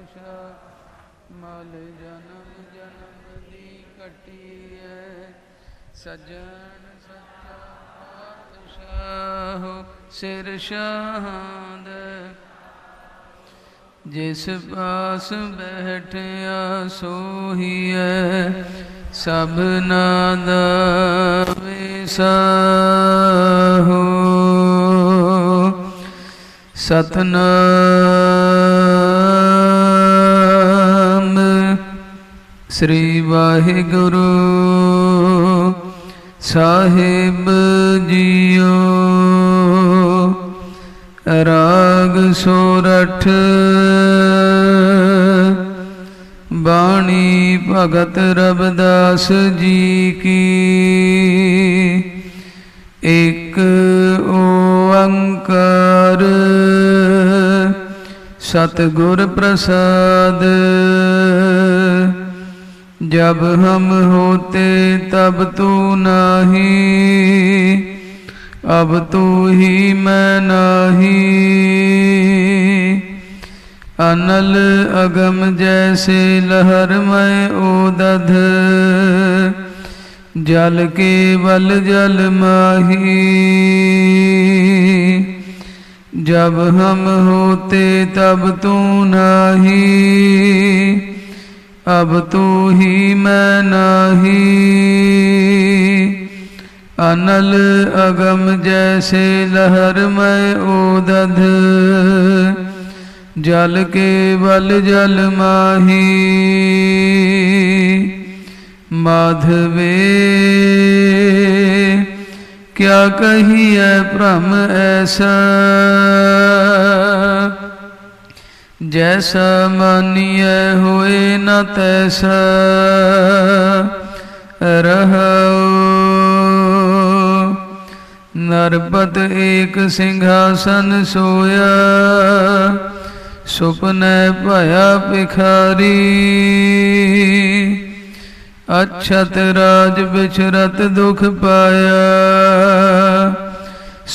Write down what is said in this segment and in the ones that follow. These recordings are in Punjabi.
ਪਾਤਸ਼ਾਹ ਮਲ ਜਨਮ ਜਨਮ ਦੀ ਕਟੀ ਕਟਿਐ ਸਜਣ ਸੱਚਾ ਪਾਤਸ਼ਾਹ ਸਿਰ ਸ਼ਾਹਦ ਜਿਸ ਪਾਸ ਬੈਠਿਆ ਸੋਹੀਐ ਸਭਨਾ ਦਾ ਵਿਸਾਹੋ। ਸਤਨਾ ਸ੍ਰੀ ਵਾਹਿਗੁਰੂ ਸਾਹਿਬ ਜੀਓ। ਰਾਗ ਸੋਰਠ ਬਾਣੀ ਭਗਤ ਰਬਦਾਸ ਜੀ ਕੀ ਇਕ ਓੰਕਾਰ ਸਤਿਗੁਰ ਪ੍ਰਸਾਦ जब हम होते तब तू नाही अब तू ही मैं नाही अनल अगम जैसे लहर में ओदध जल के बल जल माही जब हम होते तब तू नाही ਅਬ ਤੂ ਹੀ ਮੈਂ ਨਾਹੀ। ਅਨਲ ਅਗਮ ਜੈਸੇ ਲਹਰ ਮੈਂ ਓਦਧ ਜਲ ਕੇ ਬਲ ਜਲ ਮਾਹੀ। ਮਾਧਵੇ, ਕਿਆ ਕਹੀਐ ਭ੍ਰਮ ਐਸਾ? ਜੈਸ ਮਾਨੀਐ ਹੋਏ ਨ ਤੈਸ ਰਹਉ ਨਰਪਤ ਏਕ ਸਿੰਘਾਸਨ ਸੋਇਆ ਸੁਪਨੈ ਭਇਆ ਭਿਖਾਰੀ ਅਛਤ ਰਾਜ ਵਿਚਰਤ ਦੁਖ ਪਾਇਆ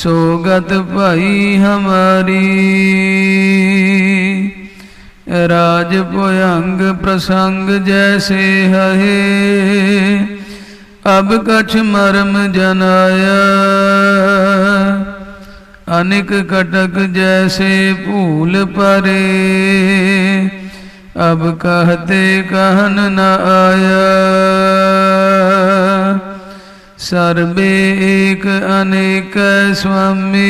सोगत भाई हमारी राज भयंग प्रसंग जैसे है अब कछ मर्म जनाया अनिक कटक जैसे भूल परे अब कहते कहन न आया ਸਰਬੇ ਏਕ ਅਨੇਕ ਸੁਆਮੀ,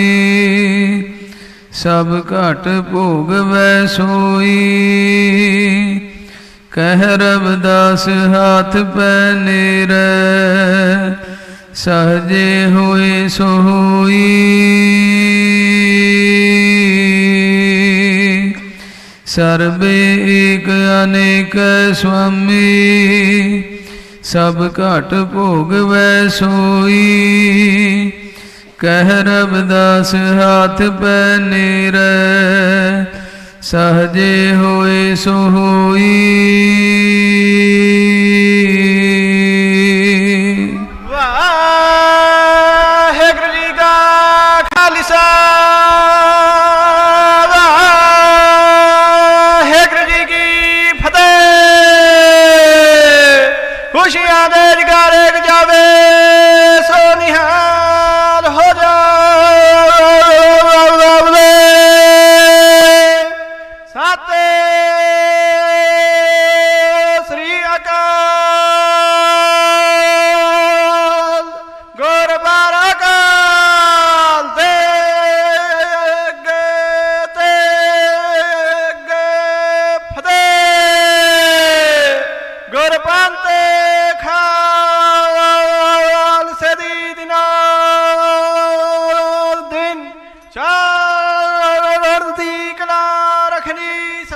ਸਭ ਘਟ ਭੋਗ ਵੈ ਸੋਈ। ਕਹਿ ਰਬਦਾਸ ਹਾਥ ਪੈ ਨੇਰ, ਸਹਜੇ ਹੋਏ ਸੋ ਹੋਈ ਸਰਬੇ ਏਕ ਅਨੇਕ ਸੁਆਮੀ ਸਭ ਘਟ ਭੋਗ ਵੈ ਸੋਈ। ਕਹਿ ਰਬਦਾਸ ਹਾਥ ਪੈ ਨੇਰੇ ਸਹਜੇ ਹੋਏ ਸੋ ਹੋਈ।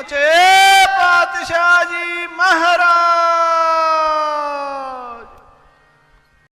ਸੱਚੇ ਪਾਤਸ਼ਾਹ ਜੀ ਮਹਾ